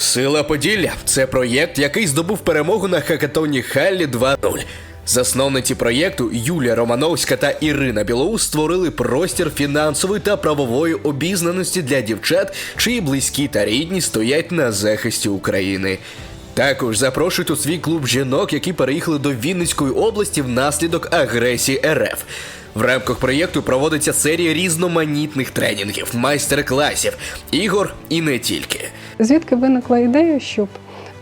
Сила Поділля це проєкт, який здобув перемогу на хакатоні Халлі 2.0. Засновниці проєкту Юлія Романовська та Ірина Білоус створили простір фінансової та правової обізнаності для дівчат, чиї близькі та рідні стоять на захисті України. Також запрошують у свій клуб жінок, які переїхали до Вінницької області внаслідок агресії РФ. В рамках проєкту проводиться серія різноманітних тренінгів, майстер-класів, ігор і не тільки. Звідки виникла ідея, щоб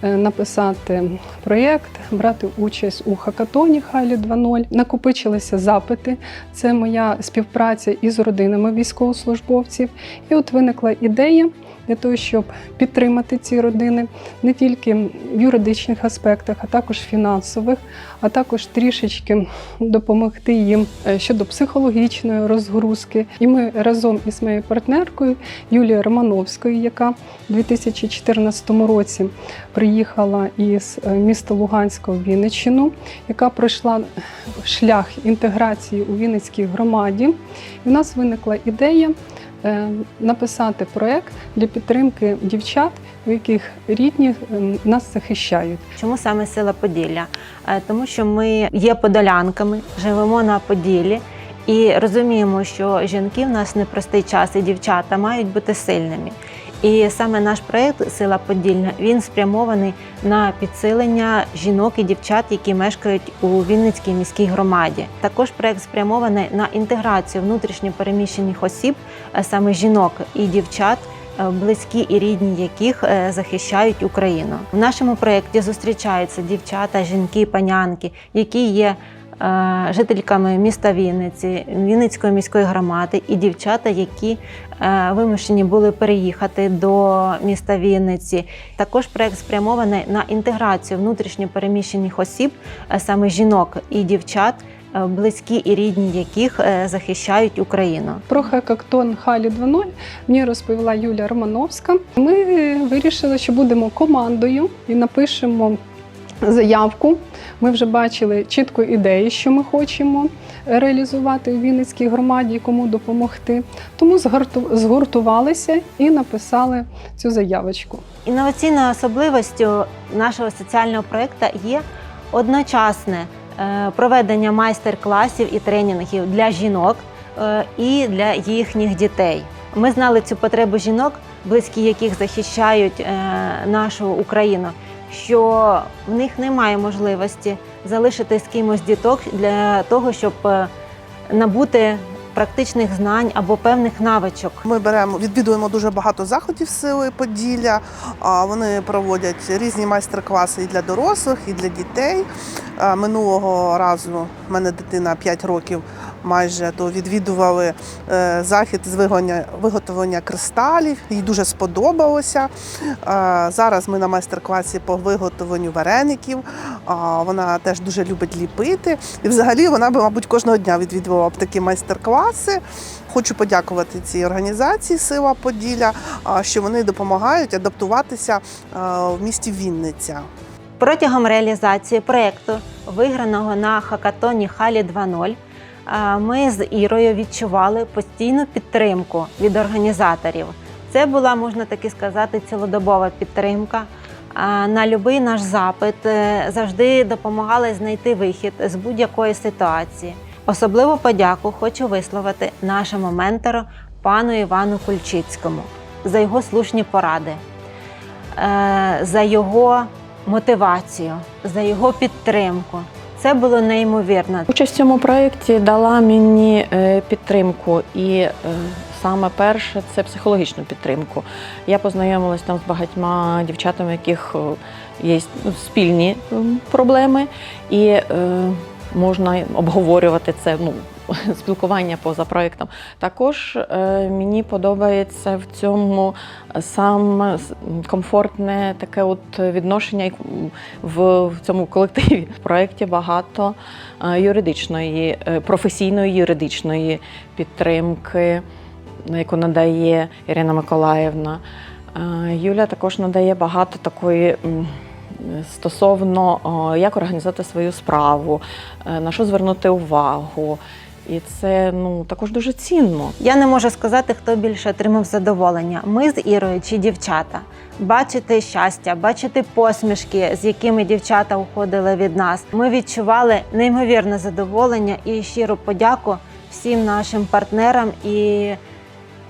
е, написати проєкт, брати участь у хакатоні Хайлі 2.0. Накопичилися запити. Це моя співпраця із родинами військовослужбовців. І от виникла ідея для того, щоб підтримати ці родини не тільки в юридичних аспектах, а також фінансових, а також трішечки допомогти їм е, щодо психологічної розгрузки. І ми разом із моєю партнеркою Юлією Романовською, яка у 2014 році приїхала із е, міста Луганська в Вінниччину, яка пройшла шлях інтеграції у Вінницькій громаді. І в нас виникла ідея написати проект для підтримки дівчат, в яких рідні е, нас захищають. Чому саме сила Поділля? Е, Тому що ми є подолянками, живемо на Поділлі і розуміємо, що жінки в нас непростий час, і дівчата мають бути сильними. І саме наш проєкт Сила Подільна він спрямований на підсилення жінок і дівчат, які мешкають у Вінницькій міській громаді. Також проєкт спрямований на інтеграцію внутрішньо переміщених осіб, е, саме жінок і дівчат е, близькі і рідні яких е, захищають Україну. В нашому проєкті зустрічаються дівчата, жінки, панянки, які є жительками міста Вінниці, Вінницької міської громади, і дівчата, які е, вимушені були переїхати до міста Вінниці. Також проєкт спрямований на інтеграцію внутрішньо переміщених осіб, е, саме жінок і дівчат, е, близькі і рідні яких е, захищають Україну. Про хакатон Халі 2.0 мені розповіла Юлія Романовська. Ми вирішили, що будемо командою і напишемо заявку. Ми вже бачили чітко ідеї, що ми хочемо реалізувати у Вінницькій громаді кому допомогти. Тому згурту- згуртувалися і написали цю заявочку. Інноваційною особливістю нашого соціального проєкту є одночасне е, проведення майстер-класів і тренінгів для жінок е, і для їхніх дітей. Ми знали цю потребу жінок, близькі яких захищають е, нашу Україну, що в них немає можливості залишити з кимось діток для того, щоб е, набути практичних знань або певних навичок. Ми беремо, відвідуємо дуже багато заходів сили Поділля. Вони проводять різні майстер-класи і для дорослих, і для дітей. Минулого разу в мене дитина 5 років майже то відвідували е, захід з виготовлення кристалів. Їй дуже сподобалося. Зараз ми на майстер-класі по виготовленню вареників. Вона теж дуже любить ліпити. І взагалі вона би, мабуть, кожного дня відвідувала б такі майстер-класи. Хочу подякувати цій організації Сила Поділля, що вони допомагають адаптуватися в місті Вінниця. Протягом реалізації проєкту, виграного на хакатоні Халі 2.0, ми з Ірою відчували постійну підтримку від організаторів. Це була, можна таки сказати, цілодобова підтримка. На будь-який наш запит е, завжди допомагали знайти вихід з будь-якої ситуації. Особливу подяку хочу висловити нашому ментору пану Івану Кульчицькому за його слушні поради, е, за його мотивацію, за його підтримку. Це було неймовірно. Участь в цьому проєкті дала мені е, підтримку, і е, саме перше це психологічну підтримку. Я познайомилась там з багатьма дівчатами, яких е, є ну, спільні проблеми, і можна обговорювати це. Ну, Спілкування поза проєктом. Також е, мені подобається в цьому саме комфортне таке от відношення в, цьому колективі. В проєкті багато е, юридичної, е, професійної юридичної підтримки, яку надає Ірина Миколаївна. Юля також надає багато такої. Стосовно як організувати свою справу, на що звернути увагу. І це ну також дуже цінно. Я не можу сказати, хто більше отримав задоволення. Ми з Ірою чи дівчата. Бачити щастя, бачити посмішки, з якими дівчата уходили від нас. Ми відчували неймовірне задоволення і щиру подяку всім нашим партнерам і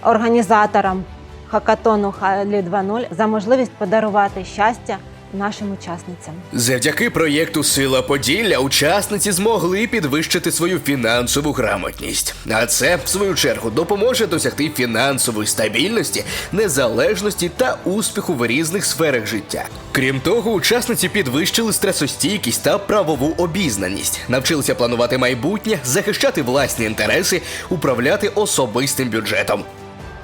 організаторам хакатону Хайлі 2.0 за можливість подарувати щастя нашим учасницям. Завдяки проєкту Сила Поділля учасниці змогли підвищити свою фінансову грамотність. А це, в свою чергу, допоможе досягти фінансової стабільності, незалежності та успіху в різних сферах життя. Крім того, учасниці підвищили стресостійкість та правову обізнаність, навчилися планувати майбутнє, захищати власні інтереси, управляти особистим бюджетом.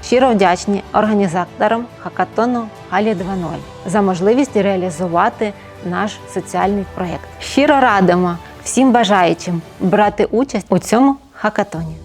Щиро вдячні організаторам хакатону Галі 2.0 за можливість реалізувати наш соціальний проєкт. Щиро радимо всім бажаючим брати участь у цьому хакатоні.